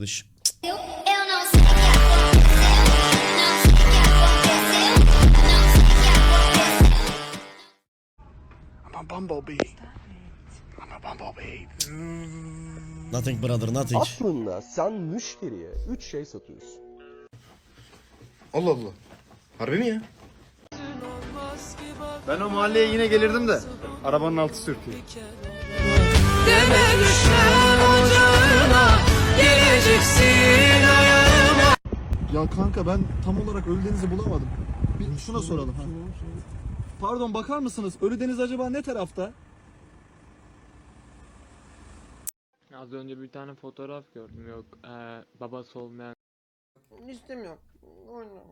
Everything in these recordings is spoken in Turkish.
Aconteceu. I'm a bumblebee. I'm a bumblebee. Nothing brother nothing. Aslında sen müşteriye 3 şey satıyorsun. Allah Allah. Harbi mi ya? Ben o mahalleye yine gelirdim de arabanın altı sürtüyor. Ya kanka ben tam olarak Ölüdeniz'i bulamadım. Bir şuna soralım ha. Pardon bakar mısınız? Ölüdeniz acaba ne tarafta? Az önce bir tane fotoğraf gördüm yok eee, babası olmayan İstemiyorum. Oynamam.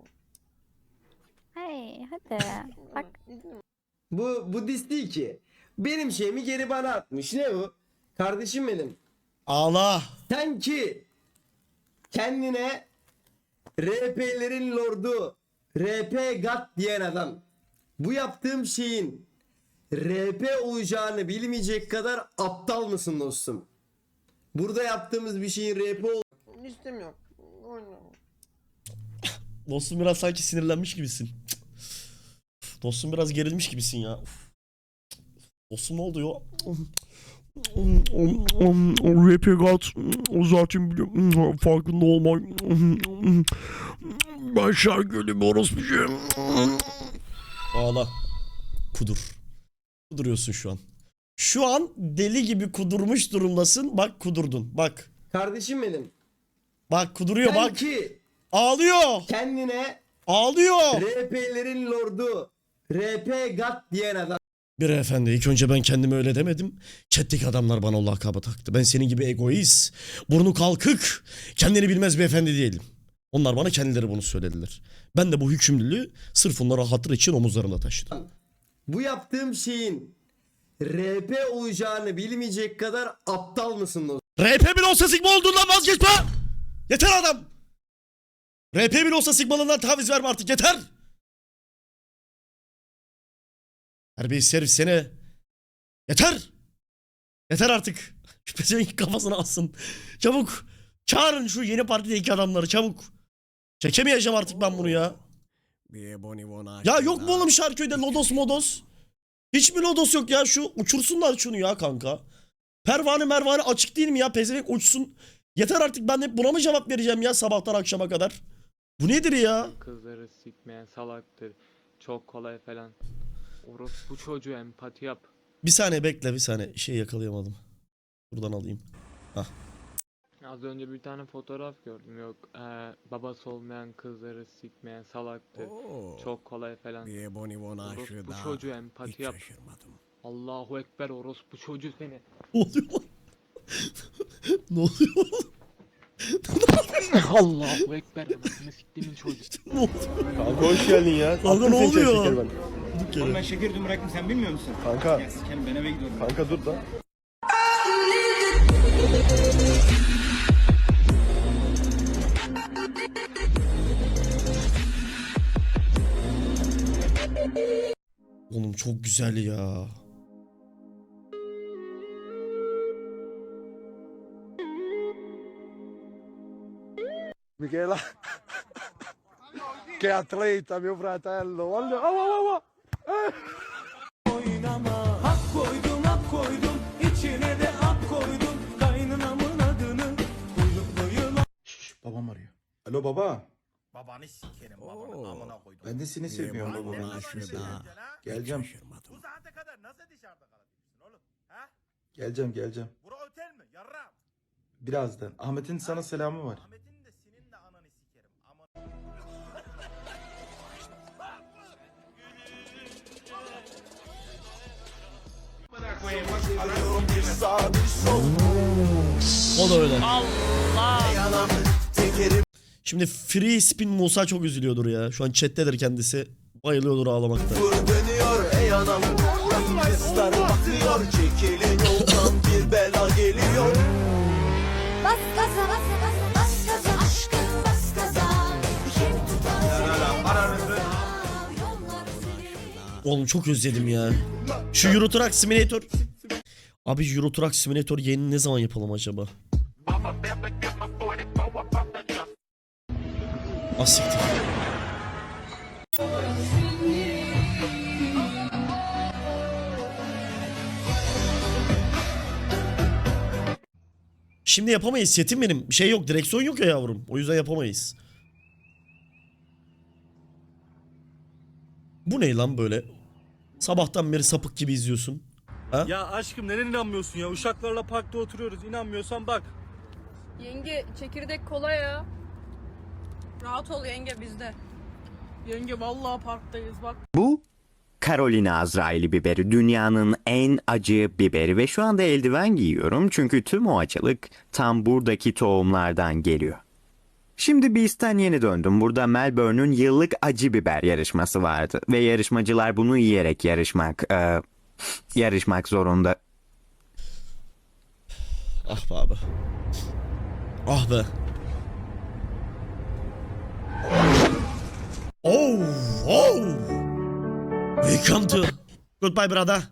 Hey hadi bak Bu bu diz değil ki. Benim şeyimi geri bana atmış. Ne bu? Kardeşim benim. Ağla. Sen ki kendine RP'lerin lordu, RP God diyen adam. Bu yaptığım şeyin RP olacağını bilmeyecek kadar aptal mısın dostum? Burada yaptığımız bir şeyin RP ol... İstemiyorum. Dostum biraz sanki sinirlenmiş gibisin. Dostum biraz gerilmiş gibisin ya. Dostum ne oluyor? Rap O zaten farkında olmak ben şarkıyla bir orospuyum Ağla. Kudur. Kuduruyorsun şu an. Şu an deli gibi kudurmuş durumdasın. Bak kudurdun. Bak. Kardeşim benim. Bak kuduruyor Sen bak. ki Ağlıyor. kendine Ağlıyor. RP'lerin lordu, RP God diyen adam. Bir efendi ilk önce ben kendime öyle demedim. Chat'teki adamlar bana o lakabı taktı. Ben senin gibi egoist, burnu kalkık, kendini bilmez bir efendi değilim. Onlar bana kendileri bunu söylediler. Ben de bu hükümlülüğü sırf onlara hatır için omuzlarımda taşıdım. Bu yaptığım şeyin RP olacağını bilmeyecek kadar aptal mısın dostum? RP bile olsa sigma olduğundan vazgeçme! Yeter adam! RP bile olsa sigmalından taviz verme artık yeter! Terbiyesiz herif seni. Yeter! Yeter artık. Şu pezevenk kafasına alsın. Çabuk. Çağırın şu yeni partideki adamları çabuk. Çekemeyeceğim artık ben bunu ya. Ya yok mu oğlum Şarköy'de Lodos modos? Hiç mi Lodos yok ya? Şu uçursunlar şunu ya kanka. Pervane mervane açık değil mi ya? Pezevenk uçsun. Yeter artık ben de buna mı cevap vereceğim ya sabahtan akşama kadar? Bu nedir ya? kızları sikmeyen salaktır çok kolay falan. Orospu çocuğu empati yap. Bir saniye bekle bir saniye. Şey yakalayamadım. Buradan alayım. Az önce bir tane fotoğraf gördüm yok eee, babası olmayan kızları sikmeyen salaktır çok kolay falan. Orospu çocuğu empati yap. Allahu Ekber orospu çocuğu seni. Ne oluyor lan? ne oluyor oğlum? Allahu Ekber anasını siktimin çocuğu. Ne oluyor? Kanka hoş geldin ya. Kanka ne oluyor? Kere. Ben şeker bıraktım sen bilmiyor musun? Kanka. Ya sikerim ben eve gidiyorum. Kanka dur da. Oğlum çok güzel ya. Michela. che atleta mio fratello. Voglio... Oh, oh, oh, oh. Şşş babam arıyor. Alo baba. Babanı sikerim babanı amına koydum. Ben de seni seviyorum baba. Geleceğim. Bu saate kadar nasıl dışarıda kalabilirsin oğlum? Ha? Geleceğim geleceğim. Bura otel mi? Yarram. Birazdan. Ahmet'in sana selamı var. Ahmet'in O da öyle. Şimdi Free Spin Musa çok üzülüyordur ya. Şu an chat'tedir kendisi. Bayılıyordur ağlamakta. Dönüyor ey anam. Kızlar bakıyor. Çekilin yoldan bir bela geliyor. Bas gaza bas bas Oğlum çok özledim ya. Şu Euro Truck Simulator. Abi Euro Truck Simulator yeni ne zaman yapalım acaba? Asiktir. Şimdi yapamayız. Setim benim. Şey yok. Direksiyon yok ya yavrum. O yüzden yapamayız. Bu ne lan böyle? Sabahtan beri sapık gibi izliyorsun. Ya aşkım neden inanmıyorsun ya? Uşaklarla parkta oturuyoruz. İnanmıyorsan bak. Yenge çekirdek kola ya. Rahat ol yenge bizde. Yenge vallahi parktayız bak. Bu Carolina Azraili biberi dünyanın en acı biberi ve şu anda eldiven giyiyorum çünkü tüm o acılık tam buradaki tohumlardan geliyor. Şimdi Beast'ten yeni döndüm. Burada Melbourne'ün yıllık acı biber yarışması vardı ve yarışmacılar bunu yiyerek yarışmak, e, yarışmak zorunda. Ah be abi. Ah be. Oh, oh. Welcome to. Goodbye brother.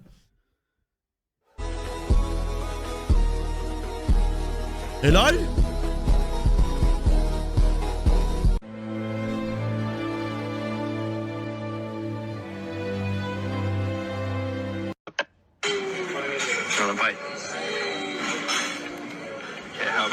Helal.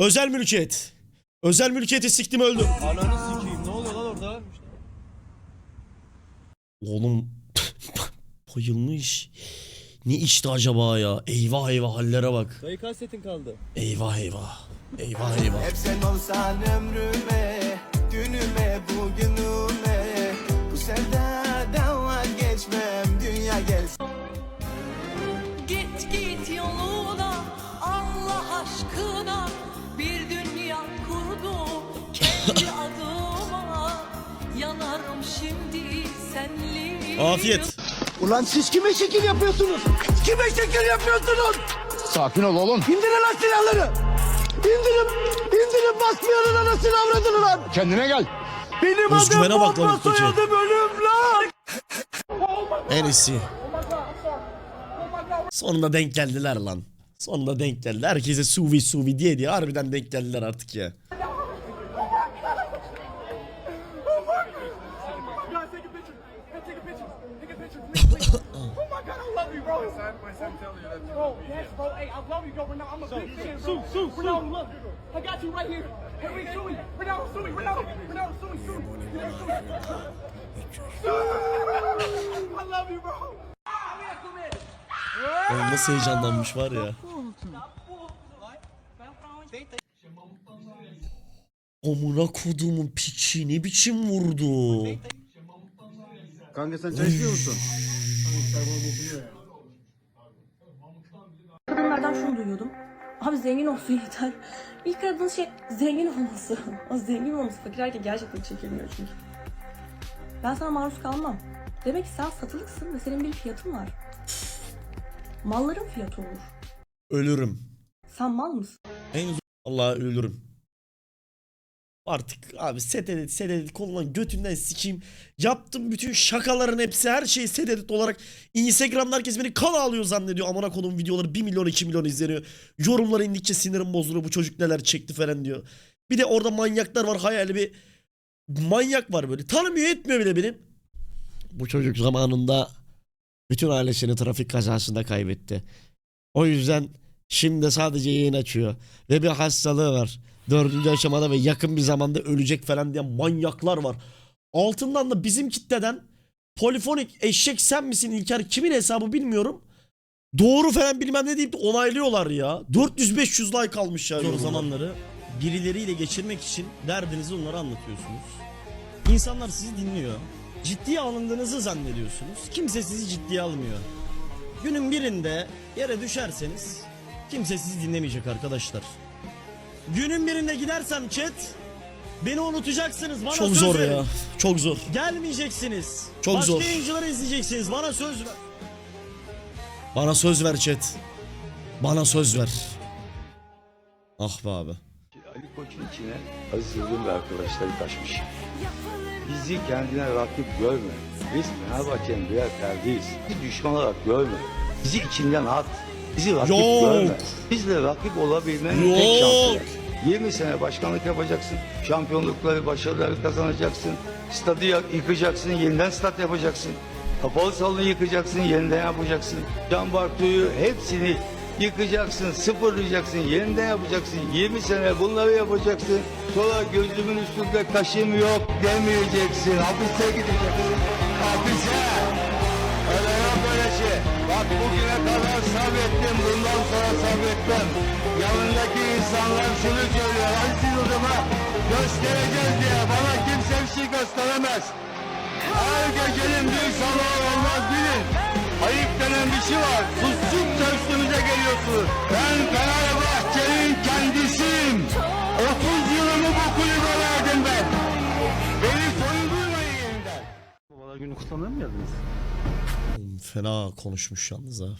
Özel mülkiyet. Özel mülkiyeti siktim öldüm. Ananı sikeyim. Ne oluyor lan orada? Oğlum bayılmış. Ne içti acaba ya? Eyvah eyvah hallere bak. Dayı kaç setin kaldı? Eyvah eyvah. Eyvah eyvah. Hep sen olsan ömrüme Dünüme bugünüme Bu sevdadan vazgeçmem Dünya gelsin Afiyet. Ulan siz kime şekil yapıyorsunuz? Kime şekil yapıyorsunuz? Sakin ol oğlum. İndirin lan silahları. İndirin, indirin basmayanın anasını avradını lan. Kendine gel. Benim Özgüvene adım bak lan Bomba Mutlucu. soyadım ölüm lan. En iyisi. Sonunda denk geldiler lan. Sonunda denk geldiler. Herkese suvi suvi diye diye harbiden denk geldiler artık ya. Oğlum nasıl heyecanlanmış var ya. Amına kodumun piçi ne biçim vurdu. Kanka sen çay içmiyor musun? Kadınlardan şunu duyuyordum. Abi zengin olsun yeter. İlk aradığınız şey zengin olması. O zengin olması fakir erkek gerçekten çekilmiyor çünkü. Ben sana maruz kalmam. Demek ki sen satılıksın ve senin bir fiyatın var. Malların fiyatı olur. Ölürüm. Sen mal mısın? En zor Allah ölürüm. Artık abi set edit set edit konulan götünden sikeyim. Yaptım bütün şakaların hepsi her şey set edit olarak. Instagram'da herkes beni kan alıyor zannediyor. Amına konum videoları 1 milyon 2 milyon izleniyor. Yorumlara indikçe sinirim bozuluyor. Bu çocuk neler çekti falan diyor. Bir de orada manyaklar var hayali bir manyak var böyle. Tanımıyor etmiyor bile benim. Bu çocuk zamanında bütün ailesini trafik kazasında kaybetti. O yüzden şimdi sadece yayın açıyor. Ve bir hastalığı var. Dördüncü aşamada ve yakın bir zamanda ölecek falan diye manyaklar var. Altından da bizim kitleden polifonik eşek sen misin İlker kimin hesabı bilmiyorum. Doğru falan bilmem ne deyip de onaylıyorlar ya. 400-500 like almış ya. Zor zamanları birileriyle geçirmek için derdinizi onlara anlatıyorsunuz. İnsanlar sizi dinliyor. Ciddiye alındığınızı zannediyorsunuz. Kimse sizi ciddiye almıyor. günün birinde yere düşerseniz kimse sizi dinlemeyecek arkadaşlar. Günün birinde gidersem chat beni unutacaksınız. Bana Çok söz zor verin. ya. Çok zor. Gelmeyeceksiniz. Çok Başka zor. yayıncıları izleyeceksiniz. Bana söz ver. Bana söz ver chat. Bana söz ver. Ah be abi. Ali Koç'un içine Aziz Yıldırım ve arkadaşları taşmış. Bizi kendine rakip görme. Biz Fenerbahçe'nin birer ferdiyiz. Bizi düşman olarak görme. Bizi içinden at. Bizi rakip Yok. görme. Bizle rakip olabilmenin tek şansı. var. 20 sene başkanlık yapacaksın. Şampiyonlukları, başarıları kazanacaksın. Stadı yıkacaksın, yeniden stat yapacaksın. Kapalı salonu yıkacaksın, yeniden yapacaksın. Can Bartu'yu hepsini yıkacaksın, sıfırlayacaksın, yeniden yapacaksın. 20 sene bunları yapacaksın. Sonra gözümün üstünde kaşım yok demeyeceksin. Hapise gideceksin. Hapise. Öyle yok böyle şey. Bak bugüne kadar sabrettim, bundan sonra sabretmem. Yanındaki insanlar şunu söylüyor. Aziz Yıldırım'a göstereceğiz diye bana kimse bir şey gösteremez. Her gecenin bir sabahı olmaz bilin. Ayıp denen bir şey var. Sustukça üstümüze geliyorsunuz. Ben Fenerbahçe'nin kendisiyim. 30 yılımı bu kulübe verdim ben. Beni soyundurmayın yeniden. Babalar günü kutlamaya mı geldiniz? Fena konuşmuş yalnız abi.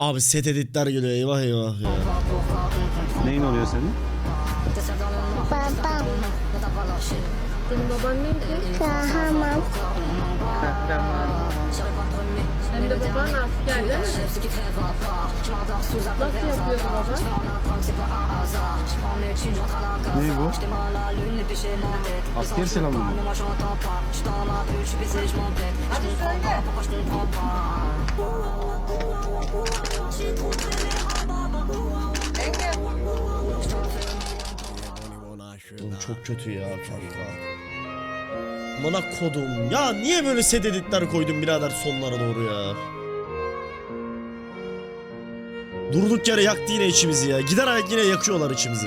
Abi set editler geliyor eyvah eyvah ya. Neyin oluyor senin? Babam. Senin baban neydi? Kahraman. Baban asker değil mi? Bu? Asker selamı mı? Oğlum çok kötü ya kanka. Bana kodum. Ya niye böyle set editler koydun birader sonlara doğru ya? Durduk yere yaktı yine içimizi ya. Gider ayak yine yakıyorlar içimizi.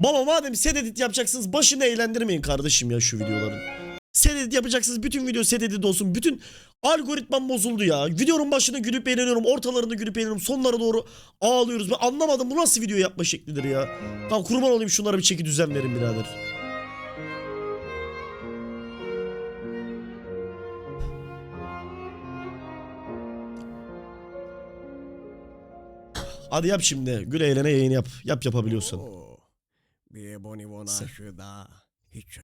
Baba madem set edit yapacaksınız başını eğlendirmeyin kardeşim ya şu videoların. Set edit yapacaksınız bütün video set edit olsun. Bütün algoritmam bozuldu ya. Videonun başını gülüp eğleniyorum. Ortalarında gülüp eğleniyorum. Sonlara doğru ağlıyoruz. Ben anlamadım bu nasıl video yapma şeklidir ya. Tamam kurban olayım şunlara bir çeki düzen verin birader. Hadi yap şimdi. Gül eğlene yayın yap. Yap yapabiliyorsan. Sen-